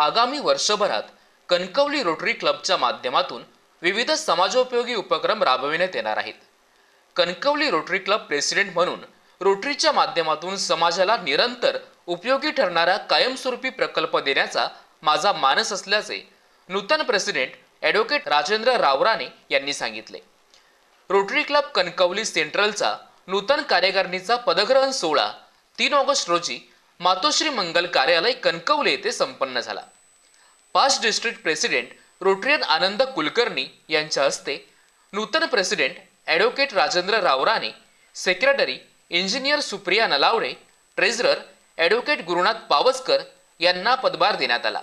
आगामी वर्षभरात कणकवली रोटरी क्लबच्या माध्यमातून विविध समाजोपयोगी उपक्रम राबविण्यात येणार आहेत. कणकवली रोटरी क्लब प्रेसिडेंट म्हणून रोटरीच्या माध्यमातून समाजाला निरंतर उपयोगी ठरणारा कायमस्वरूपी प्रकल्प देण्याचा माझा मानस असल्याचे नूतन प्रेसिडेंट ॲडव्होकेट राजेंद्र रावराणे यांनी सांगितले. रोटरी क्लब कणकवली सेंट्रलचा नूतन कार्यकारिणीचा पदग्रहण सोहळा तीन ऑगस्ट रोजी मातोश्री मंगल कार्यालय कणकवले येथे संपन्न झाला. पाच district president Rotarian Anand Kulkarni यांच्या हस्ते नूतन president advocate Rajendra Ravrane secretary engineer Supriya Nalawade treasurer advocate Gurunath Pawaskar यांना पदभार देण्यात आला.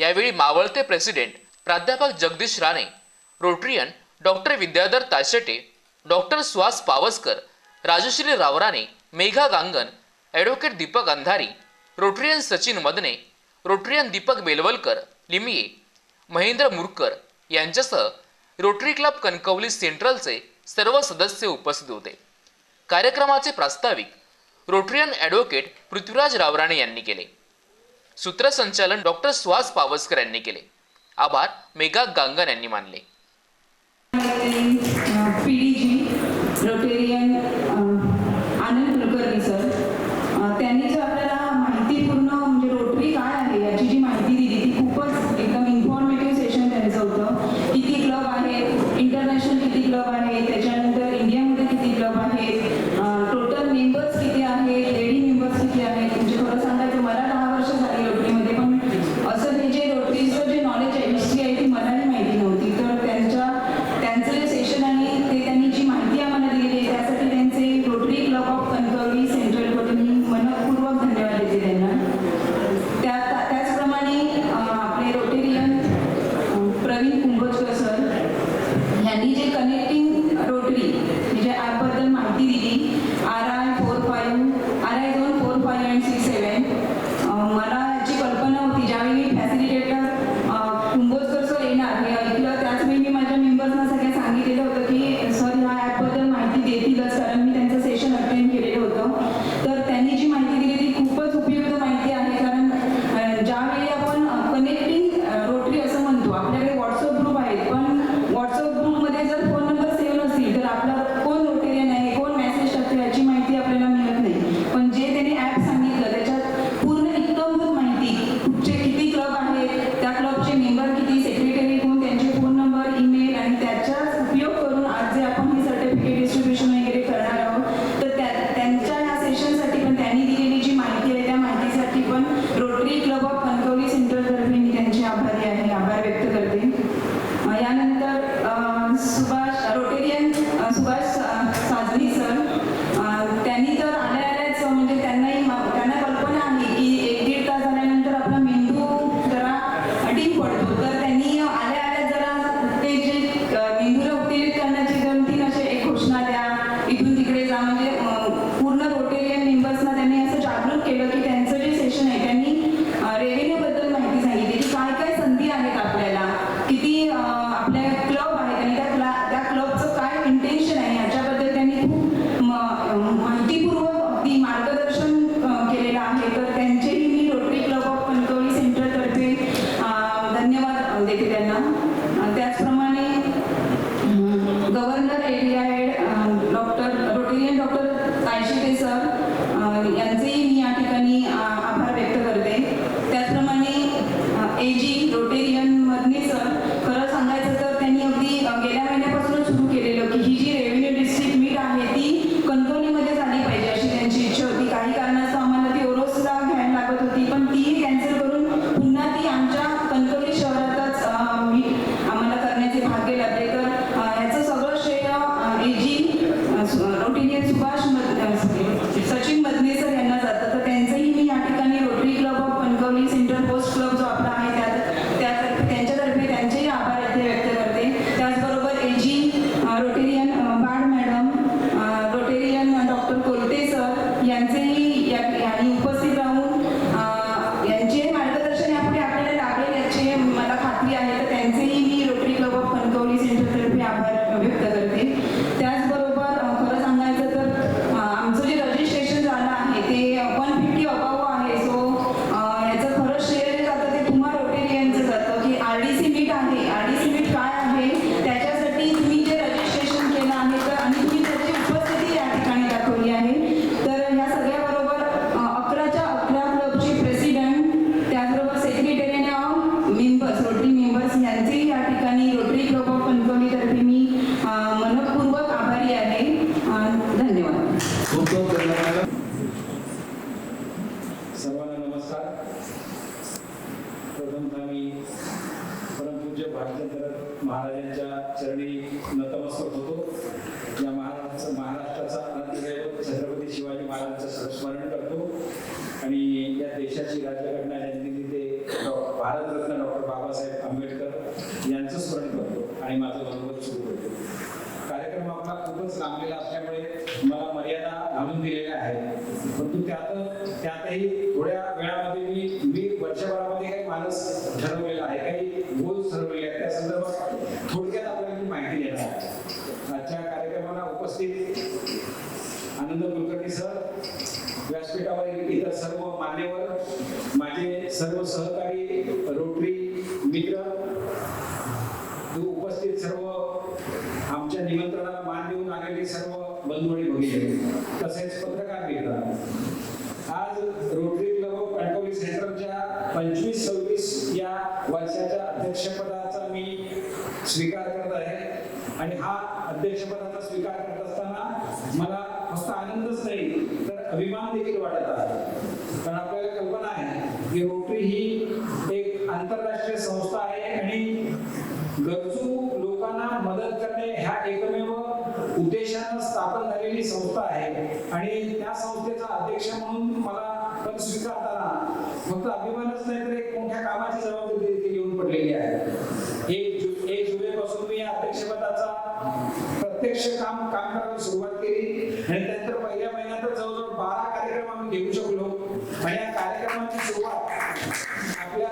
यावेळी मावळते प्रेसिडेंट प्राध्यापक Jagdish Rane Rotarian doctor Vidyadhar Tashete doctor Suhas Pawaskar Rajashri Ravrane Megha Gangan advocate Deepak Andhari Rotarian Sachin Madane Rotarian Deepak Belwalkar Limaye Mahendra Murkar यांच्यासह Rotary club Kankavli सेंट्रलचे सर्व सदस्य उपस्थित होते. कार्यक्रमाचे प्रास्ताविक रोटरियन ॲडव्होकेट पृथ्वीराज रावराणे यांनी केले. सूत्रसंचालन डॉक्टर सुहास पावसकर यांनी केले. आभार मेघा गांगन यांनी मानले. aquel atleta व्यासपीठावरील इतर सर्व मान्यवर माझे सर्व सहकारी रोटरी मित्र तू उपस्थित सर्व आमच्या निमंत्रणाला मान देऊन आलेले सर्व बंधू आणि भगिनी तसेच पत्रकार मित्र आज रोटरी क्लब ऑफ कणकवली सेंटरच्या पंचवीस सव्वीस या वर्षाच्या अध्यक्षपदाचा मी स्वीकार करत आहे आणि हा अध्यक्षपदाचा स्वीकार करत असताना मला फक्त आनंदच नाही तर अभिमान देखील वाटत आहे कारण आपल्याला कल्पना आहे की रोटरी ही एक आंतरराष्ट्रीय संस्था आहे आणि गरजू लोकांना मदत करणे ह्या एकमेव उद्देशानं स्थापन झालेली संस्था आहे आणि त्या संस्थेचा अध्यक्ष म्हणून मला पद स्वीकारताना फक्त अभिमानच नाही तर एक मोठ्या कामाची जबाबदारी देखील येऊन पडलेली आहे. एक एक जुलैपासून मी अध्यक्षपदाचा प्रत्यक्ष काम काम करायला सुरुवात केली आणि त्यानंतर पहिल्या महिन्यात जवळजवळ बारा कार्यक्रम आम्ही घेऊ शकलो आणि या कार्यक्रमाची सुरुवात आपल्या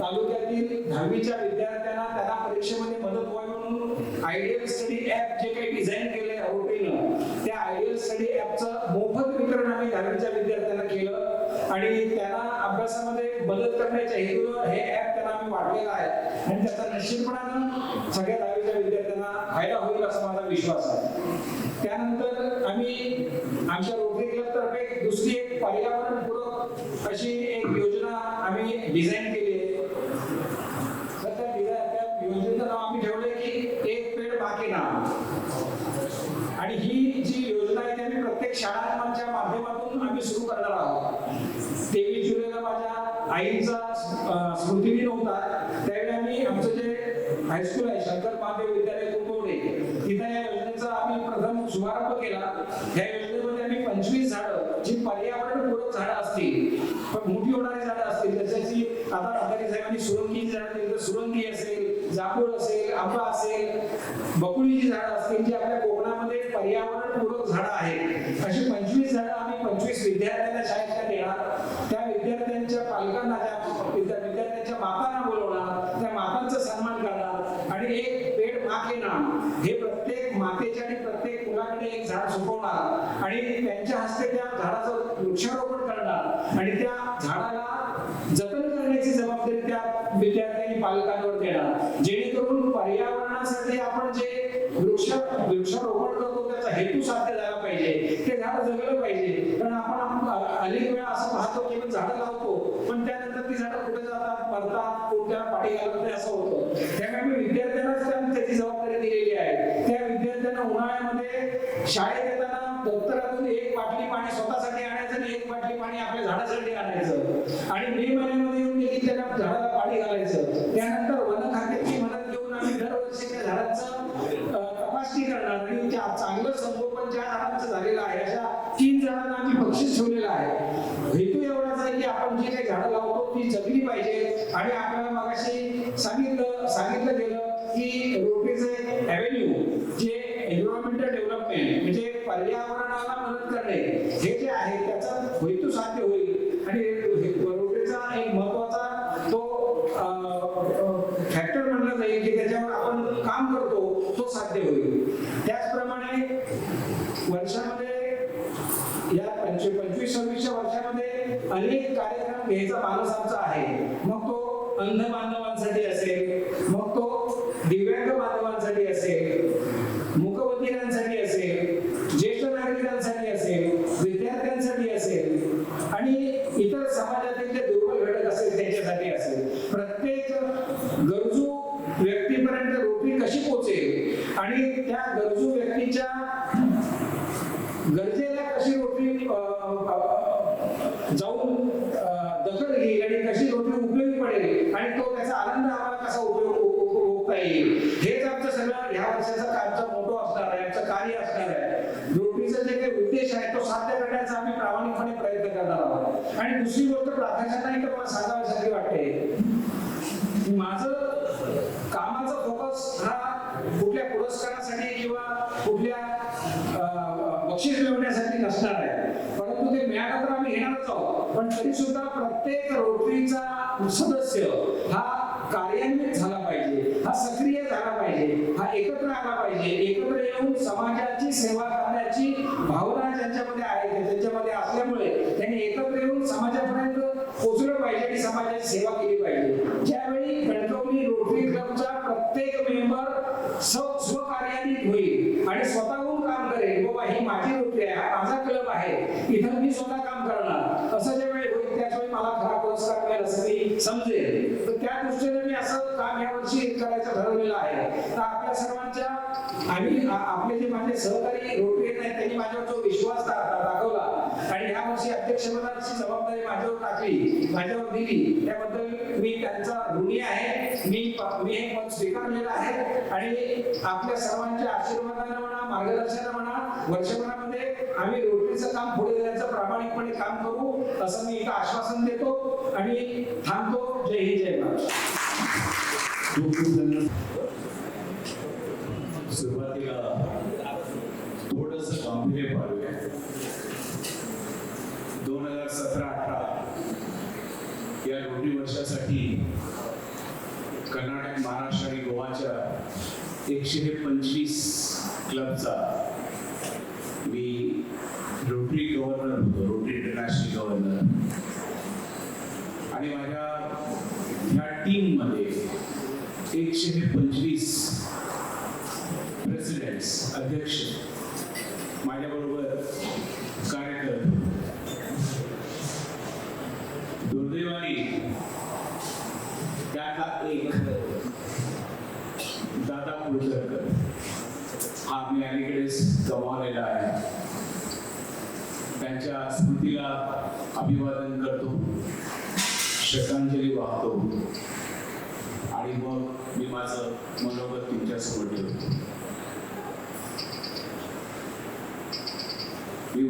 तालुक्यातील दहावीच्या विद्यार्थ्यांना त्यांना परीक्षेमध्ये मदत व्हावी म्हणून आयडियल स्टडी ऍप जे काही डिझाईन केलंय औटीनं त्या आयडियल स्टडी ऍपचं मोफत वितरण आम्ही दहावीच्या विद्यार्थ्यांना केलं आणि त्यांना अभ्यासामध्ये मदत करण्याच्या हेतूनं हे ऍप त्यांना आम्ही वाटलेलं आहे आणि त्याचा निश्चितपणानं सगळ्या दहावीच्या विद्यार्थ्यांना फायदा होईल असा माझा विश्वास आहे त्यानंतर आम्ही आमच्या रोटरी क्लब तर्फे दुसरी एक पर्यावरणपूरक अशी एक योजना आम्ही डिझाईन केली आहे तर त्या डिझाईन त्या योजनेचं नाव आम्ही ठेवलंय की एक पेड बाकी नाम आणि ही जी योजना आहे ती आम्ही प्रत्येक शाळांच्या माध्यमातून आम्ही सुरू करणार आहोत तेवीस जुलैला माझ्या आईचा अं, स्मृतिदिन होता त्यावेळी आम्ही आमचं जे हायस्कूल आहे शंकर महादेव विद्यालय कुंभवडे तिथं या योजनेचा आम्ही प्रथम शुभारंभ केला या योजनेमध्ये आम्ही पंचवीस झाडं जी पर्यावरणपूरक झाडं असतील पण मोठी होणारी झाडं असतील त्याच्याची आता अधिकारी साहेबांनी सुरंगीची झाडं दिली तर सुरंगी असेल जांभूळ असेल आंबा असेल बकुळीची झाडं असतील जी आपल्या कोकणामध्ये पर्यावरणपूरक झाडं आहेत अशी पंचवीस झाडं आम्ही पंचवीस विद्यार्थ्यांना शाळेत देणार त्या विद्यार्थ्यांच्या पालकांना त्या विद्या- विद्यार्थ्यांच्या मातांना बोलवणार त्या मातांचा सन्मान करणार आणि एक पेड माके नाम हे प्रत्येक मातेच्या आणि प्रत्येक एक झाड सुकवणार आणि त्यांच्या हस्ते त्या झाडाचं वृक्षारोपण करणार आणि त्या झाडाला जतन करण्याची जबाबदारी त्या विद्यार्थ्यांनी पालकांवर देणार. जेणेकरून पर्यावरणासाठी आपण जे वृक्ष वृक्षारोपण करतो त्याचा हेतू साध्य झाला पाहिजे. ते झाड जगलं पाहिजे. कारण आपण अनेक वेळा असं पाहतो की आपण झाडं लावतो पण त्यानंतर ती झाडं कुठे जातात मरतात कोणत्या पाठी घालत नाही असं होतं. त्यामुळे मी विद्यार्थ्यांनाच त्याची जबाबदारी दिलेली आहे. उन्हाळ्यामध्ये शाळेत येताना दप्तरातून एक बाटली पाणी स्वतःसाठी आणायचं आणि एक बाटली पाणी आपल्या झाडासाठी आणायचं. आणि मे महिन्यामध्ये येऊन देखील त्याला झाडाला पाणी घालायचं. त्यानंतर वन खात्याची मदत घेऊन आम्ही दरवर्षी त्या झाडांचं तपासणी करणार. आणि त्या चांगलं संगोपन ज्या झाडांचं झालेलं आहे अशा तीन झाडांना आम्ही बक्षीस ठेवलेलं आहे. हेतू एवढाच आहे की आपण जी काही झाडं लावतो ती जगली पाहिजे. आणि आपल्याला मगाशी सांगितलं सांगितलं गेलं की रोपेचे एव्हेन्यू जे एन्व्हायरमेंटल डेव्हलपमेंट म्हणजे पर्यावरणाला मदत करणे हे जे आहे त्याचा हेतू साध्य होईल. आणि रोटरीचा एक महत्त्वाचा तो फॅक्टर म्हणला जाईल की त्याच्यावर आपण काम करतो तो साध्य होईल. त्याचप्रमाणे वर्षामध्ये या पंचवीस पंचवीस सव्वीसच्या वर्षामध्ये अनेक कार्यक्रम घ्यायचा मानस आमचा आहे. मग तो अंध बांधवांसाठी गरजू व्यक्तीच्या गरजेला कशी रोटी जाऊन दखल घेईल आणि कशी रोटी उपयोगी पडेल पाहिजे हेच आमचं सगळं ह्या वर्षाचा आमचा मोठो असणार आहे आमचं कार्य असणार आहे. रोटीचा जे काही उद्देश आहे तो साध्य करण्याचा आम्ही प्रामाणिकपणे प्रयत्न करणार आहोत. आणि दुसरी गोष्ट प्राधान्याने तर मला सांगावीसाठी वाटते. माझं कामाचा फोकस हा असणार आहे. परंतु ते मिळालं तर आम्ही घेणारच आहोत. पण तरी सुद्धा प्रत्येक रोटरीचा सदस्य हा कार्यान्वित झाला पाहिजे हा सक्रिय झाला पाहिजे हा एकत्र आला पाहिजे एकत्र येऊन समाजाची सेवा करण्याची भावना ज्यांच्यामध्ये आहे त्यांच्यामध्ये असल्यामुळे त्यांनी एकत्र येऊन समाजापर्यंत पोचलं पाहिजे आणि समाजाची सेवा केली पाहिजे ज्यावेळी कणकवली रोटरी क्लबचा प्रत्येक मेंबर स्वकार्यान्वित होईल आणि स्वतःहून काम करेल बाबा ही माझी रोटरी आहे हा माझा क्लब आहे इथं मी स्वतः काम करणार असं ज्या वेळी होईल त्याच वेळी मला खरा पुरस्कार मिळेल असं मी समजेल तर त्या दृष्टीने मी असं काम यावर्षी करायचं ठरवलेलं आहे तर आपल्या सर्वांच्या आम्ही आ- आपले जे माझे सहकारी रोटरी आहेत त्यांनी माझ्यावर जो विश्वास दा- दा- दाखवला आणि या वर्षी अध्यक्षपदाची जबाबदारी माझ्यावर टाकली माझ्यावर दिली त्याबद्दल मी त्यांचा ऋणी आहे मी प- मी हे पद स्वीकारलेलं आहे आणि आपल्या सर्वांच्या आशीर्वादाने म्हणा मार्गदर्शनाने म्हणा वर्षभरामध्ये आम्ही रोटरीचं काम पुढे नेण्याचं प्रामाणिकपणे काम करू असं मी इथं आश्वासन देतो आणि थांबतो जय हिंद जय महाराष्ट्र खूप खूप धन्यवाद सुरुवातीला थोडस गांभीर्य पाळूया दोन हजार सतरा अठरा या रोटी वर्षासाठी कर्नाटक महाराष्ट्र आणि गोवाच्या एकशे पंचवीस क्लबचा मी रोटरी गव्हर्नर होतो रोटरी इंटरनॅशनल गव्हर्नर. आणि माझ्या ह्या टीममध्ये एकशे पंचवीस अध्यक्ष माझ्याबरोबर कार्यकर दुर्दैवाने त्याचा एक दादा कुलकर्णकर हा मी अलीकडेच गमावलेला आहे. त्यांच्या स्मृतीला अभिवादन करतो श्रद्धांजली वाहतो आणि मग मी माझं मनोगत तुमच्यासमोर ठेवतो.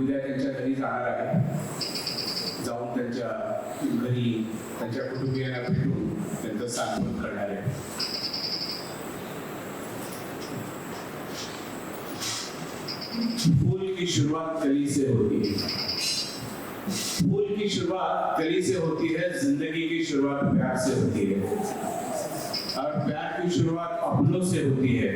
उद्या त्यांच्या घरी जाणार आहे. जाऊन त्यांच्या घरी, त्यांच्या कुटुंबियांना भेटून त्यांचं सांत्वन करणार आहे. फूल की शुरुआत कली से होती है. फूल की शुरुआत कली से होती है, ज़िंदगी की शुरुआत प्यार से होती है. और प्यार की शुरुआत अपनों से होती है.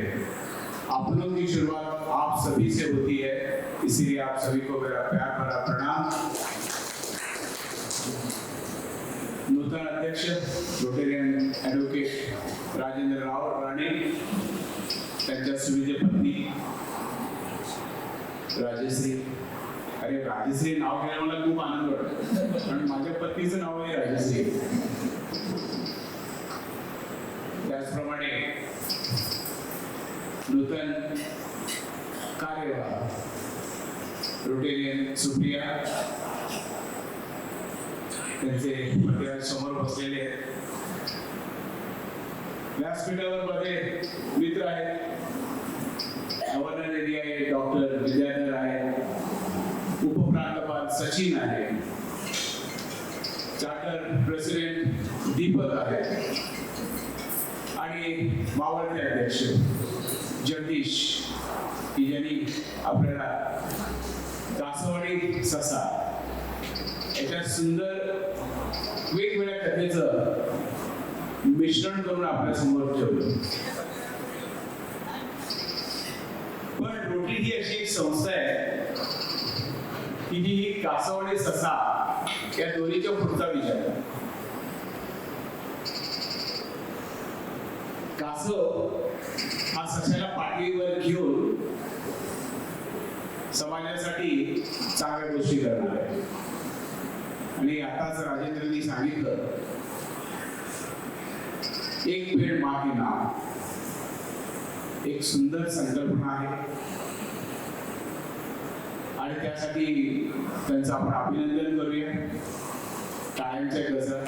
अपनों की शुरुआत आप सभी से होती है, इसीलिए आप सभी को मेरा प्यार भरा प्रणाम। नूतन अध्यक्ष रोटेरियन ॲडव्होकेट राजेंद्र राव राणे सुविधे पत्नी, राजश्री। अरे, राजश्री नाव घ्यायला मला खूप आनंद वाटतो कारण माझ्या पत्नीचं नाव आहे राजश्री। त्याचप्रमाणे नूतन सुप्रिया. त्यांचे पती समोर बसलेले आहेत. व्यासपीठावर मध्ये मित्र आहेत. गव्हर्नर रेड्डी आहे डॉक्टर विद्याधर आहे. उपप्रांतपाल सचिन आहे. चार्टर प्रेसिडेंट दीपक आहे. आणि मावळते अध्यक्ष जगदीश की ज्यांनी आपल्याला एक ससा याच्या सुंदर वेगवेगळ्या कथेच मिश्रण करून आपल्यासमोर ठेवलं. पण रोटरी ही अशी एक संस्था आहे की जी कासवाडी ससा या दोन्हीच्या पुढचा विचार कासव हा सशाला पाठीवर घेऊन समाजासाठी चांगल्या गोष्टी करणार आहे. आणि आताच राजेंद्रनी सांगितलं एक वेळ मागे नाव एक सुंदर संकल्पना आहे. आणि त्यासाठी त्यांचं आपण अभिनंदन करूया. टाळ्यांच्या गजर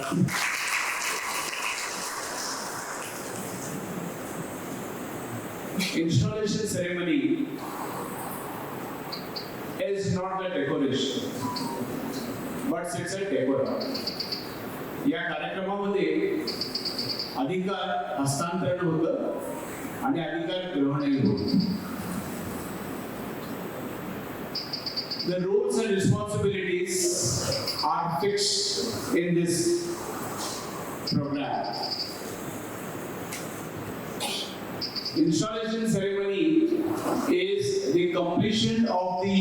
installation ceremony is not the decoration, but it's a decor. या कार्यक्रमामध्ये अधिकार हस्तांतरण होतं आणि अधिकार ग्रहणही होतं The roles and responsibilities are fixed in this program. Installation ceremony is the completion of the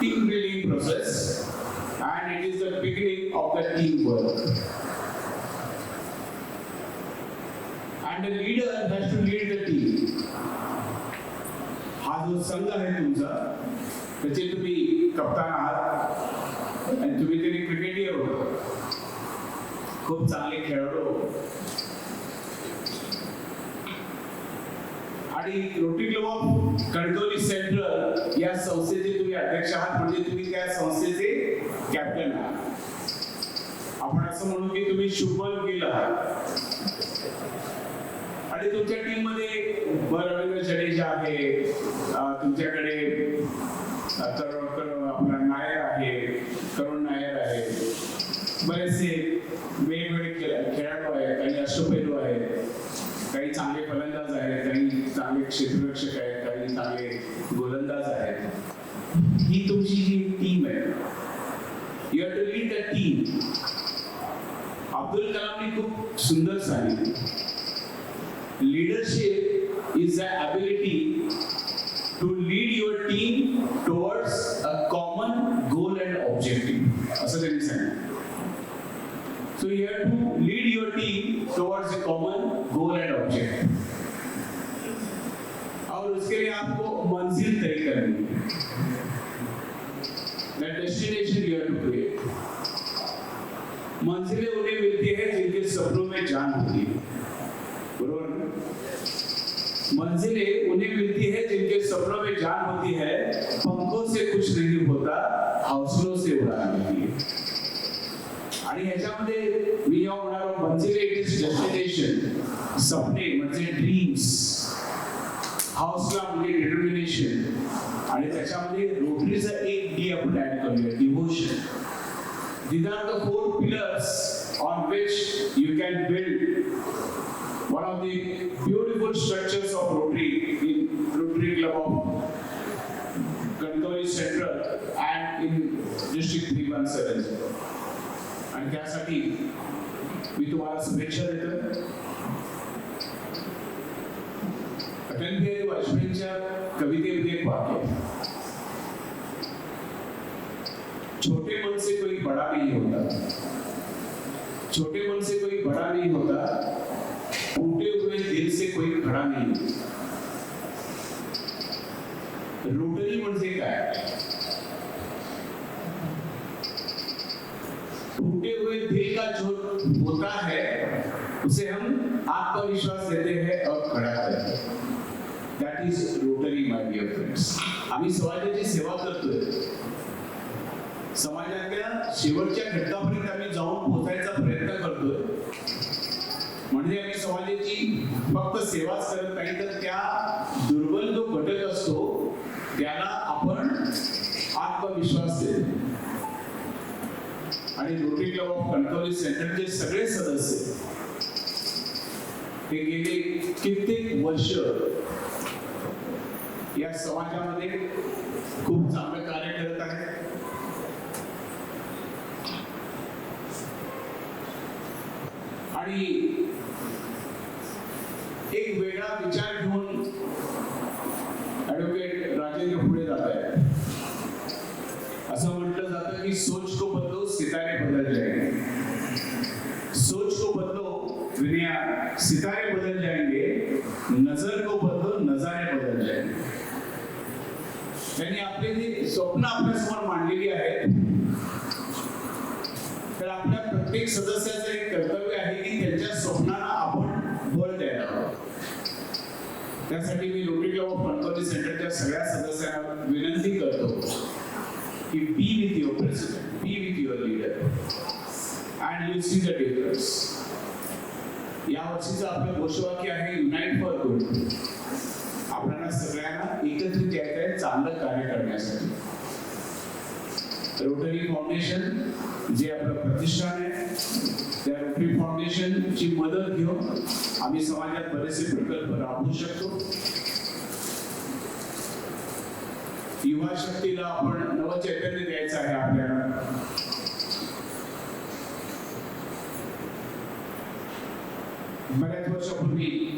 team building process and it is the beginning of the teamwork. And the leader has to lead the team. हा जो संघ आहे तुमचा त्याचे तुम्ही कप्तान आहात आणि तुम्ही तरी क्रिकेटियर होतो खूप चांगले खेळाडू आणि Rotary club of Kankavli central या संस्थेचे तुम्ही अध्यक्ष आहात म्हणजे तुम्ही त्या संस्थेचे कॅप्टन आहात. आपण असं म्हणू की तुम्ही शुभल केलं आहात. आणि तुमच्या टीममध्ये रवींद्र जडेजा आहे. तुमच्याकडे तुमच्याकडे क्षेत्ररक्षक आहेत काही चांगले गोलंदाज आहेत ही तुमची जी टीम आहे you have to lead the team Abdul कलामने खूप सुंदर सांगितलं leadership is the ability to lead your team towards a common goal and objective असं त्यांनी सांगितलं so you have to lead your team towards a common goal and objective उसके लिए आपको मंजिल तय करनी है। you have to create मंजिलें उन्हें मिलती है जिनके सपनों में जान होती है। बरोबर मंजिलें उन्हें मिलती है जिनके सपनों में जान होती है, पंखों से कुछ नहीं होता हौसलों से उड़ान होती है। आणि ह्याच्यामध्ये मी जेव्हा म्हणालो मंजिले इट इज़ डेस्टिनेशन सपने, म्हणजे ड्रीम्स हाऊसला म्हणजे डिटर्मिनेशन आणि त्याच्यामध्ये रोटरीचा एक डी आपण ऍड करूया devotion this are the four pillars on which you can build one of the beautiful structures of Rotary in Rotary club of Kantori central and in district three one seven आणि त्यासाठी मी तुम्हाला शुभेच्छा देतो. बिहारी वाजपेयींच्या कवितेमध्ये एक वाक्य. छोटे मन से कोई बड़ा नहीं होता। छोटे मन से कोई बड़ा नहीं होता। टूटे हुए दिल से कोई खड़ा नहीं होता। रोटरी म्हणजे काय टूटे हुए दिल का जो होता है, उसे हम आत्मविश्वास देते हैं और खड़ा करते हैं। That is Rotary my dear friends आम्ही समाजाची सेवा करतोय. समाजातल्या शेवटच्या घटकापर्यंत आम्ही जाऊन पोहोचायचा प्रयत्न करतोय. म्हणजे आम्ही समाजाची फक्त सेवाच करत नाही तर त्या दुर्बल जो घटक असतो त्याला आपण आत्मविश्वास देतो. आणि रोटरी क्लब ऑफ कणकवली सेंटरचे सगळे सदस्य हे गेले कित्येक वर्ष या समाजामध्ये खूप चांगलं कार्य करत आहेत आणि एक वेगळा विचार घेऊन ऍडव्होकेट राजेंद्र पुढे जात आहे असं म्हटलं जातं की सोच को बदलो सितारे बदल जाएंगे. सोच को बदलो दुनिया सितारे बदल जाएंगे नजर त्यांनी आपली जी स्वप्न आपल्यासमोर मांडलेली आहेत तर आपल्या प्रत्येक सदस्याचं एक कर्तव्य आहे की त्यांच्या स्वप्नांना आपण बळ द्यायला हवं. त्यासाठी मी रोटरी क्लब ऑफ़ कणकवली सेंटरच्या सगळ्या सदस्यांना विनंती करतो की be with your president be with your leader and you see the difference या वर्षीचं आपलं घोषवाक्य आहे युनाइट फॉर गुड आपल्याला सगळ्यांना एकत्रित यायचं चांगलं कार्य करण्यासाठी. रोटरी फाउंडेशन जे आपलं प्रतिष्ठान आहे त्या रोटरी फाउंडेशनची मदत घेऊन आम्ही समाजात बरेचसे प्रकल्प राबवू शकतो. युवा शक्तीला आपण नवचैतन्य द्यायचं आहे आपल्याला. बऱ्याच वर्षापूर्वी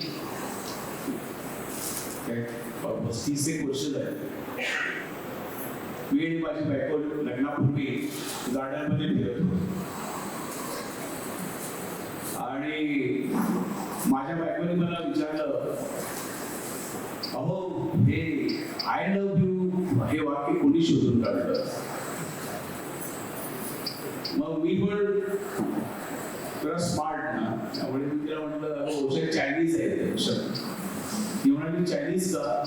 पस्तीस एक वर्ष झाली. मी आणि माझी बायको लग्नापूर्वी गार्डनमध्ये फिरत होतो. आणि माझ्या बायकोने मला विचारलं अहो हे आय लव्ह यू हे वाक्य कोणी शोधून काढलं? मग मी पण स्मार्ट ना. त्यामुळे मी तिला म्हटलं हो शे चायनीज आहे ते म्हणाली चायनीज का?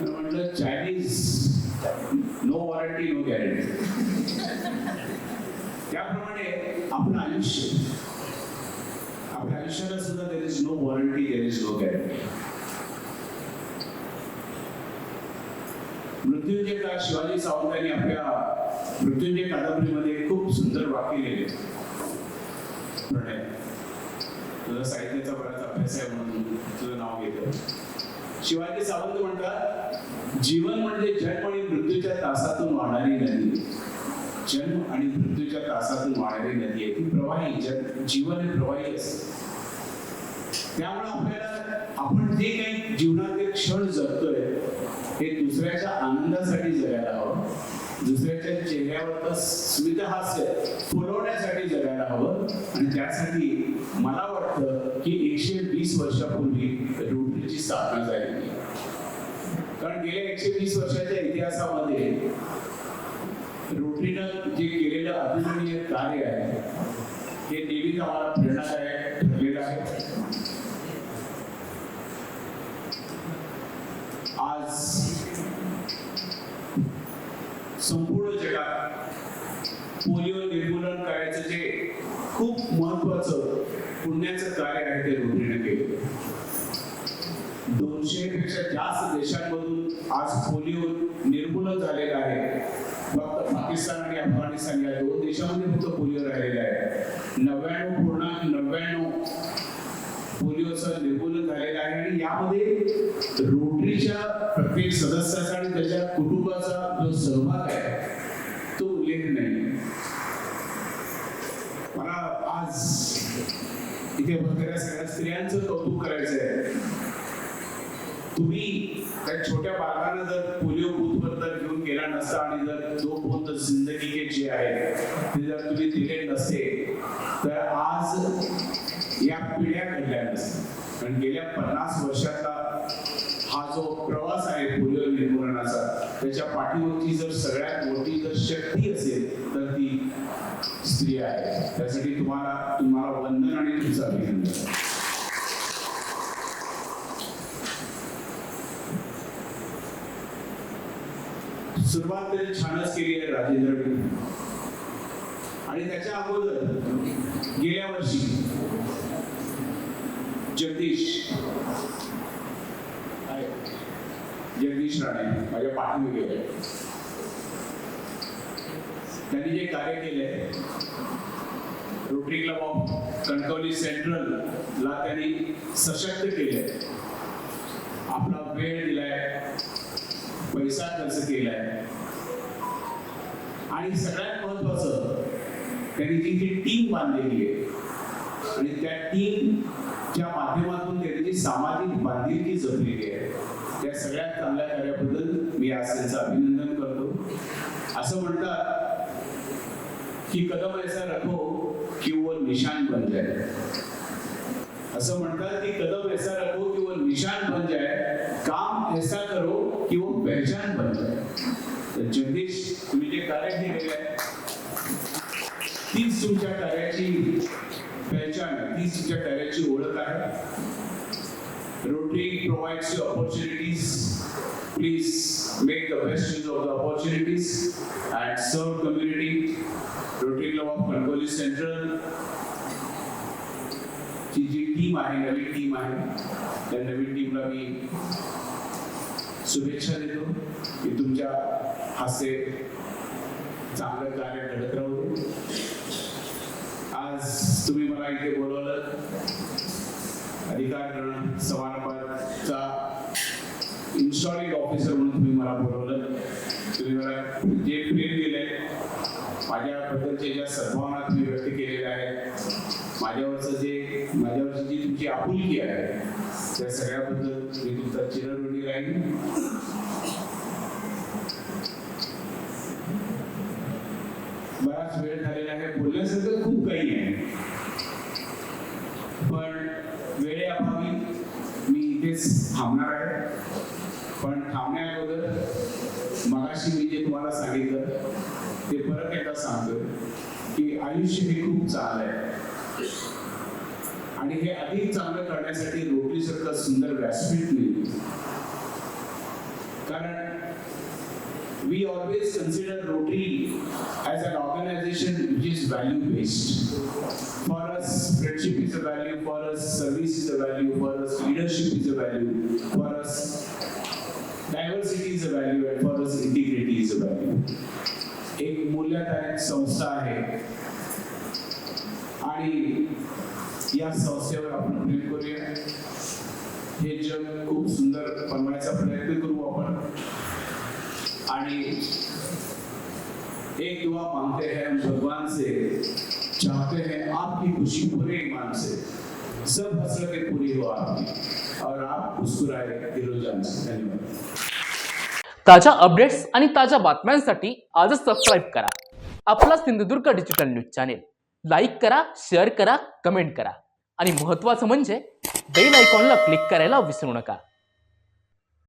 तर म्हटलं Chinese no warranty no guarantee त्याप्रमाणे आपलं आयुष्य. आपल्या आयुष्याला सुद्धा there is no warranty there is no guarantee Mrityunjay का शिवाजी सावंतांनी आपल्या मृत्युंजय कादंबरीमध्ये खूप सुंदर वाक्य लिहिले. प्रणय साहित्याचा बराच अभ्यास आहे म्हणून नाव घेतो शिवाजी सावंत म्हणतात जीवन म्हणजे जन्म आणि मृत्यूच्या तासातून वाहणारी नदी. जन्म आणि मृत्यूच्या तासातून वाहणारी नदी आहे. ती प्रवाही जीवन हे प्रवाही असते. त्यामुळे आपल्याला आपण जे काही जीवनात क्षण जगतोय हे दुसऱ्याच्या आनंदासाठी जगायला हवं. दुसऱ्याच्या चेहऱ्यावर स्मित हास्य फुलवण्यासाठी जगायला हवं. आणि त्यासाठी मला वाटतं की एकशे वीस वर्षापूर्वी रोटरीची स्थापना झाली कारण गेल्या एकशे वीस वर्षाच्या इतिहासामध्ये रोटरीनं जे केलेलं अभिनंदनीय कार्य आहे हे नेहमीच आम्हाला प्रेरणादायक ठरलेलं आहे. आज संपूर्ण जगात पोलिओ निर्मूलन करायचं जे खूप महत्वाचं पुण्याचं कार्य आहे ते रोटरीनं केलं. दोनशे पेक्षा जास्त देशांमधून आज पोलिओ निर्मूलन झालेलं आहे. फक्त पाकिस्तान आणि अफगाणिस्तान या दोन देशामध्ये फक्त पोलिओ राहिलेला आहे. नव्याण्णव पूर्णांक नव्याण्णव पोलिओचं निर्मूलन झालेलं आहे आणि यामध्ये रोटरीच्या प्रत्येक सदस्याचा आणि त्याच्या कुटुंबाचा जो सहभाग आहे तो उल्लेख नाही. मला आज इथे बघणाऱ्या सगळ्या स्त्रियांचं कौतुक करायचं आहे तुम्ही त्या छोट्या बाळांना जर पोलिओ बूथ वर जर घेऊन गेला नसता आणि जर जो बूथ जिंदगी जे आहे ते जर तुम्ही दिले नसते तर आज या पिढ्या घडल्या नसतात कारण गेल्या पन्नास वर्षाचा हा जो प्रवास आहे पोलिओ निर्मूलनाचा त्याच्या पाठीवरची जर सगळ्यात मोठी जर शक्ती असेल तर ती स्त्री आहे. त्यासाठी तुम्हाला तुम्हाला वंदन आणि तुमचं अभिनंदन. सुरुवात तरी छानच केली आहे राजेंद्र आणि त्याच्या अगोदर गेल्या वर्षी जगदीश. जगदीश राणे माझ्या पाठीवर गेले त्यांनी जे कार्य केले Rotary club of Kankavli central ला त्यांनी सशक्त केले. आपला वेळ दिलाय पैसा खर्च केलाय. आणि सगळ्यात महत्वाचं त्यांनी जी टीम बांधलेली आहे आणि त्या टीम त्या माध्यमातून त्यांनी जी सामाजिक बांधिलकी जपलेली आहे त्या सगळ्यात चांगल्या कार्याबद्दल मी आज त्यांचं अभिनंदन करतो. असं म्हणतात की कदम ऐसा रखो कि वो निशान बन जाए. असं म्हणतात की कदम ऐसा रखो कि वो निशान बन जाए काम ऐसा करो कि वो पहचान बन जाए. तर जगदीश तुम्ही जे कार्य केलेलं आहे तीच तुमच्या कार्याची पहचान ही तुमच्या टॅलेंटची ओळख आहे. Rotary provide you opportunities please make the best use of the opportunities and सर्व community Rotary club of Kankavli central ची जी टीम आहे नवीन टीम आहे त्या नवीन टीमला मी शुभेच्छा देतो की तुमच्या हास्य चांगलं कार्य घडत राहू आज तुम्ही मला इथे बोलवलं. अधिकार समारंभाचा इन्स्टॉलिंग ऑफिसर म्हणून तुम्ही मला बोलवलं. तुम्ही मला जे प्रेम दिलंय माझ्याबद्दलचे ज्या सद्भावना तुम्ही व्यक्त केलेल्या आहेत माझ्यावरचं जे माझ्यावरची जी तुमची आपुलकी आहे त्या सगळ्याबद्दल मी तुमचा चिरऋणी राहील बराच वेळ झालेला आहे बोलण्यासारखं खूप काही आहे पण वेळेअभावी मी इथेच थांबणार आहे. पण थांबण्याअगोदर मगाशी मी जे तुम्हाला सांगितलं ते परत एकदा सांगतो की आयुष्य हे खूप चांगलं आहे. आणि हे अधिक चांगलं करण्यासाठी रोटरी सारखं सुंदर व्यासपीठ मिळेल कारण we always consider Rotary as an organisation which is value based Friendship is a value, for us, service is a value, for us, leadership is a value, for us, diversity is a value, and for us, integrity is a value. एक मूल्यदायक संस्था आहे आणि या संस्थेवर आपण प्रेम करूया हे जग खूप सुंदर बनवायचा प्रयत्न करू आपण आणि एक दुआ मांगते हैं हम भगवान से चाहते हैं आपकी खुशी पूरे ईमान से। सब हसरतें पूरी हो आपकी। और आप मुस्कुराए दिलो जान से। धन्यवाद। ताज्या अपडेट्स आणि ताज्या बातम्यांसाठी आजच सबस्क्राईब करा. आपला Sindhudurg digital news channel like करा शेअर करा कमेंट करा. आणि महत्त्वाचं म्हणजे बेल आयकॉनला क्लिक करायला विसरू नका.